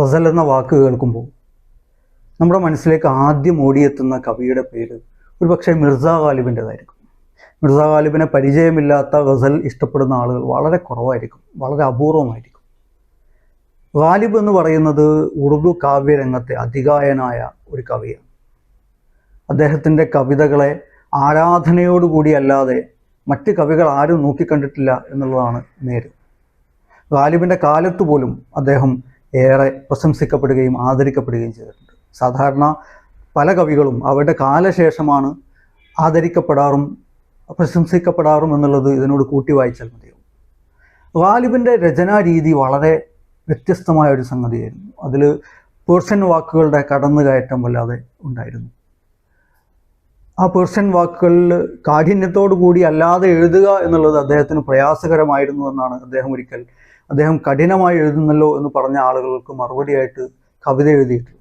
ഗസൽ എന്ന വാക്ക് കേൾക്കുമ്പോൾ നമ്മുടെ മനസ്സിലേക്ക് ആദ്യം ഓടിയെത്തുന്ന കവിയുടെ പേര് ഒരുപക്ഷെ മിർസ ഗാലിബിന്റെതായിരിക്കും. മിർസ ഗാലിബിനെ പരിചയമില്ലാത്ത ഗസൽ ഇഷ്ടപ്പെടുന്ന ആളുകൾ വളരെ കുറവായിരിക്കും വളരെ അപൂർവമായിരിക്കും. ഗാലിബ് എന്ന് പറയുന്നത് ഉറുദു കാവ്യരംഗത്തെ അതികായനായ ഒരു കവിയാണ്. അദ്ദേഹത്തിന്റെ കവിതകളെ ആരാധനയോടുകൂടി അല്ലാതെ മറ്റ് കവികൾ ആരും നോക്കിക്കണ്ടിട്ടില്ല എന്നുള്ളതാണ് നേര്. ഗാലിബിന്റെ കാലത്ത് പോലും അദ്ദേഹം ഏറെ പ്രശംസിക്കപ്പെടുകയും ആദരിക്കപ്പെടുകയും ചെയ്തിട്ടുണ്ട്. സാധാരണ പല കവികളും അവരുടെ കാലശേഷമാണ് ആദരിക്കപ്പെടാറും പ്രശംസിക്കപ്പെടാറും എന്നുള്ളത് ഇതിനോട് കൂട്ടി വായിച്ചാൽ മതിയാവും. ഗാലിബിന്റെ രചനാ രീതി വളരെ വ്യത്യസ്തമായ ഒരു സംഗതിയായിരുന്നു. അതിൽ പേർഷ്യൻ വാക്കുകളുടെ കടന്നുകയറ്റം വല്ലാതെ ഉണ്ടായിരുന്നു. ആ പേർഷ്യൻ വാക്കുകളിൽ കാഠിന്യത്തോടു കൂടി അല്ലാതെ എഴുതുക എന്നുള്ളത് അദ്ദേഹത്തിന് പ്രയാസകരമായിരുന്നു എന്നാണ് അദ്ദേഹം ഒരിക്കൽ അദ്ദേഹം കഠിനമായി എഴുതുന്നല്ലോ എന്ന് പറഞ്ഞ ആളുകൾക്ക് മറുപടിയായിട്ട് കവിത എഴുതിയിട്ടുള്ളത്